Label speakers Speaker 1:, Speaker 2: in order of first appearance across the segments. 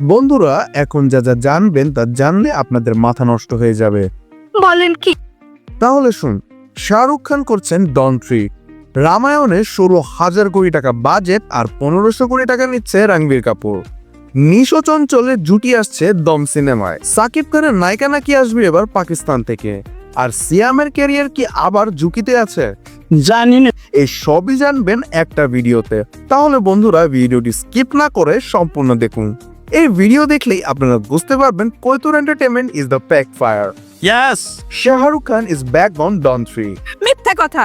Speaker 1: বন্ধুরা এখন যা যা জানবেন তা জানলে আপনাদের মাথা নষ্ট হয়ে যাবে।
Speaker 2: বলেন কি?
Speaker 1: তাহলে শুন শাহরুখ খান করছেন ডন থ্রি রামায়ণে ষোলো হাজার কোটি টাকা বাজেট আর পনেরোশো কোটি টাকা নিচ্ছে রণবীর কাপুর। নিশো চঞ্চলে জুটি আসছে দম সিনেমায়। সাকিব খানের নায়িকা নাকি আসবে এবার পাকিস্তান থেকে। আর সিয়ামের ক্যারিয়ার কি আবার ঝুঁকিতে আছে?
Speaker 3: জানি না।
Speaker 1: এই সবই জানবেন একটা ভিডিওতে। তাহলে বন্ধুরা ভিডিওটি স্কিপ না করে সম্পূর্ণ দেখুন। এই ভিডিও দেখলেই আপনারা বুঝতে পারবেন কৈতুর entertainment is the pack fire
Speaker 3: yes
Speaker 1: Shahrukh Khan is back on Don three
Speaker 2: মিথ্যা কথা।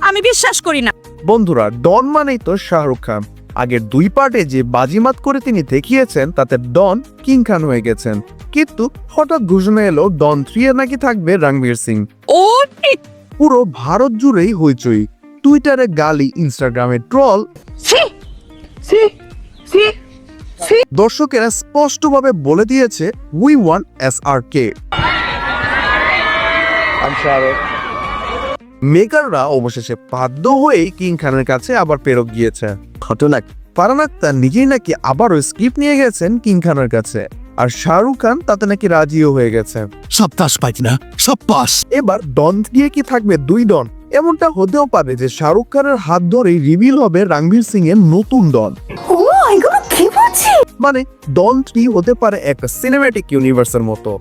Speaker 2: আমি বিশ্বাস করি না।
Speaker 1: বন্ধুরা ডন মানেই তো শাহরুখ খান। আগের দুই পার্টে যে বাজিমাত করে তিনি দেখিয়েছেন তাতে ডন কিং খান হয়ে গেছেন। কিন্তু হঠাৎ ঘোষণা এলো ডন থ্রি এ নাকি থাকবে রণবীর সিং।
Speaker 2: ও
Speaker 1: পুরো ভারত জুড়েই হইচই। টুইটারে গালি ইনস্টাগ্রামে ট্রল দর্শকেরা স্পষ্টভাবে বলে দিয়েছে we want S R K মেকাররা অবশেষে বাধ্য হয়েই কিং খানের কাছে আবার ফেরত গিয়েছে। ঘটনা ফারান আক্তার নিজেই নাকি আবারও স্ক্রিপ্ট নিয়ে গেছেন কিং খানের কাছে আর শাহরুখ খান তাতে নাকি রাজিও হয়ে গেছে।
Speaker 3: সব তাস পাইছ না সব পাস।
Speaker 1: এবার ডন দিয়ে কি থাকবে দুই ডন এমনটা হতেও পারে যে শাহরুখ খানের হাত ধরেই রিভিল হবে রণবীর সিং এর নতুন ডন
Speaker 2: ও এগুলো কি বলছি
Speaker 1: মানে ডন থ্রি হতে পারে একটা সিনেম্যাটিক ইউনিভার্সের মতো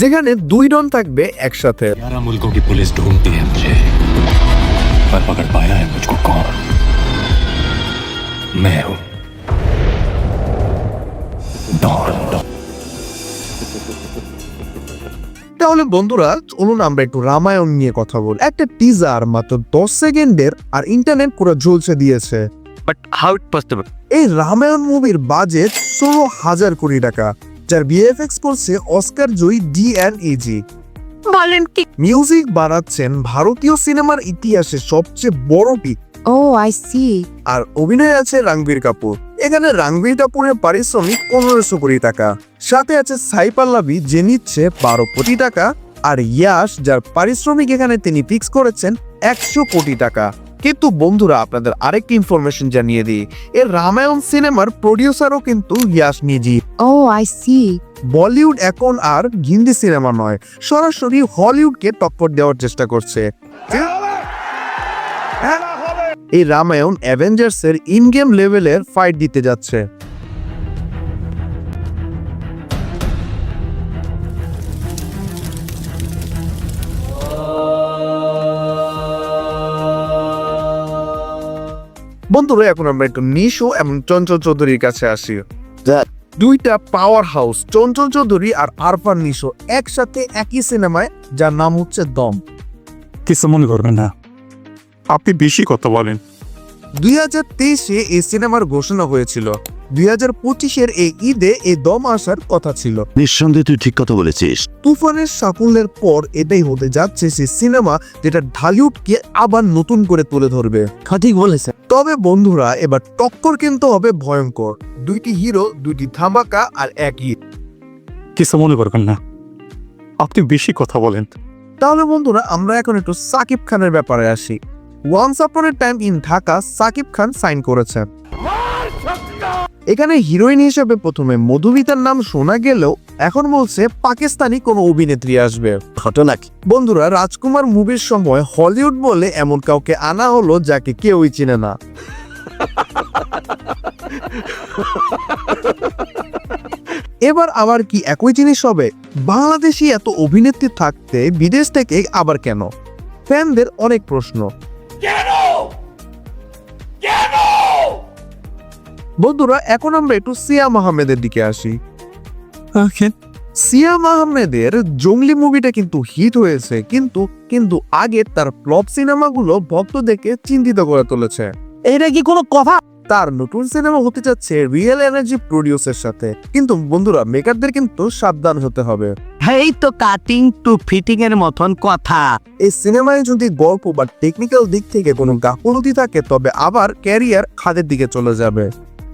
Speaker 1: যেখানে দুই ডন থাকবে একসাথে
Speaker 4: ग्यारह मुल्कों की पुलिस ढूंढती है मुझे पर पकड़ पाया है मुझको कौन मैं हूं डॉन
Speaker 1: তাহলে বন্ধুরা চলুন আমরা একটু রামায়ণ নিয়ে কথা বলি একটা টিজার মাত্র দশ সেকেন্ডের আর ইন্টারনেট পুরো ঝলসে দিয়েছে
Speaker 3: বাট হাউ ইট পসিবল
Speaker 1: এই রামায়ণ মুভির বাজেট ষোলো হাজার কোটি টাকা যার বিএফএক্স করছে অস্কার জয়ী ডি এন এজি
Speaker 2: বলেন কি?
Speaker 1: মিউজিক বানাচ্ছেন ভারতীয় সিনেমার ইতিহাসে সবচেয়ে বড় পিক।
Speaker 2: ও আই সি
Speaker 1: আর অভিনয় আছে রণবীর কাপুর। এখানে রণবীর কাপুরের পারিশ্রমিক পনেরোশো কোটি টাকা। সাথে আছে সাই পাল্লাবি যে নিচ্ছে বারো কোটি টাকা। আর ইয়াশ যার পারিশ্রমিক এখানে তিনি ফিক্স করেছেন একশো কোটি টাকা। কিন্তু বন্ধুরা আপনাদের আরেকটি ইনফরমেশন জানিয়ে দিই। এর রামায়ণ সিনেমার প্রডিউসারও কিন্তু ইয়াস নিজি
Speaker 2: ও আই সি
Speaker 1: বলিউড এখন আর হিন্দি সিনেমা নয় সরাসরি হলিউডকে টক্কর দেওয়ার চেষ্টা করছে। হ্যাঁ? এই রামায়ণ অ্যাভেঞ্জার্সের ইন গেম লেভেলের ফাইট দিতে যাচ্ছে। বন্ধুরা এখন আমরা একটু নিশো এবং চঞ্চল চৌধুরীর কাছে আসি। দুইটা পাওয়ার হাউস চঞ্চল চৌধুরী আর আরফান নিশো একসাথে একই সিনেমায় যার নাম হচ্ছে দম।
Speaker 5: কিছু মনে করবেন না। আপনি বেশি কথা বলেন।
Speaker 1: দুই হাজার তেইশে এই সিনেমার ঘোষণা হয়েছিল। দুই হাজার পঁচিশের এই ঈদে এই দম আসার কথা ছিল।
Speaker 6: নিঃসন্দেহে তুই ঠিক কথা বলেছিস।
Speaker 1: তুফানের সাফল্যের পর এটাই হতে যাচ্ছে সেই সিনেমা যেটা ঢালিউডকে আবার নতুন করে তুলে ধরবে।
Speaker 3: সঠিক বলেছে
Speaker 1: তবে বন্ধুরা এবার টক্কর কিন্তু হবে ভয়ঙ্কর। দুইটি হিরো দুইটি ধামাকা আর এক হিট
Speaker 5: কিছু মনে করবেন না। আপনি বেশি কথা বলেন।
Speaker 1: তাহলে বন্ধুরা আমরা এখন একটু সাকিব খানের ব্যাপারে আসি। Once upon a time in Dhaka Shakib Khan sign করেছেন। এখানে হিরোইন হিসেবে প্রথমে মধুমিতার নাম শোনা গেলেও এখন বলছে পাকিস্তানি কোনো অভিনেত্রী আসবে।
Speaker 6: ঘটনা কি?
Speaker 1: বন্ধুরা রাজকুমার মুভির সময় হলিউড বলে এমন কাউকে আনা হলো যাকে কেউই চিনে না। এবার আবার কি একই জিনিস হবে? বাংলাদেশি এত অভিনেত্রী থাকতে বিদেশ থেকে আবার কেন? ফ্যানদের অনেক প্রশ্ন। বন্ধুরা এখন আমরা একটু সিয়াম আহমেদের দিকে আসি। সিয়াম আহমেদের জঙ্গলি মুভিটা কিন্তু হিট হয়েছে কিন্তু কিন্তু আগে তার ফ্লপ সিনেমাগুলো ভক্তদেরকে চিন্তিত করে তুলেছে।
Speaker 3: এটা কি কোনো কথা?
Speaker 1: তার নতুন সিনেমা হতে যাচ্ছে রিয়েল এনার্জি প্রডিউসের সাথে। কিন্তু বন্ধুরা মেকারদের কিন্তু সাবধান হতে হবে।
Speaker 3: এই তো কাটিং টু ফিটিং এর মতন কথা।
Speaker 1: এই সিনেমায় যদি গল্প বা টেকনিক্যাল দিক থেকে কোনো গাফলতি থাকে তবে আবার ক্যারিয়ার খাদের দিকে চলে যাবে।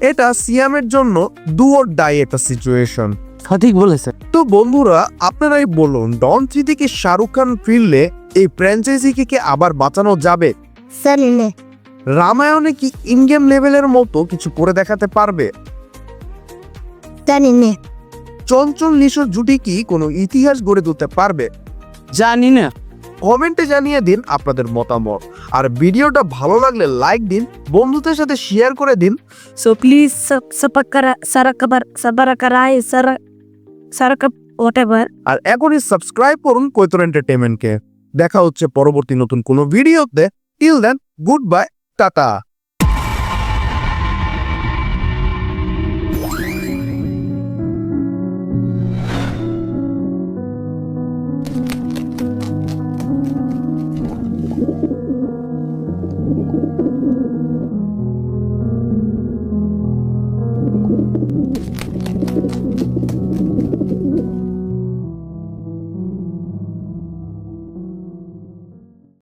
Speaker 1: এটা সিয়ামের জন্য ডু অর ডাই একটা সিচুয়েশন
Speaker 3: সঠিক বলেছে
Speaker 1: তো বন্ধুরা আপনারাই বলুন ডন থ্রি থেকে শাহরুখ খান ফিরলে এই ফ্র্যাঞ্চাইজিকে কি আবার বাঁচানো যাবে? রামায়ণে কি ইনগেম লেভেলের মতো কিছু করে দেখাতে পারবে?
Speaker 2: জানি নে
Speaker 1: চঞ্চল নিশোর জুটি কি কোনো ইতিহাস গড়ে তুলতে পারবে?
Speaker 3: জানি না।
Speaker 1: কমেন্টে জানিয়ে দিন আপনাদের মতামত। আর ভিডিওটা ভালো লাগলে লাইক দিন বন্ধুদের সাথে শেয়ার করে দিন।
Speaker 7: So please.
Speaker 1: আর এখনই সাবস্ক্রাইব করুন কৈতর এন্টারটেনমেন্টকে দেখা হচ্ছে পরবর্তী নতুন কোনো ভিডিওতে till then good bye tata.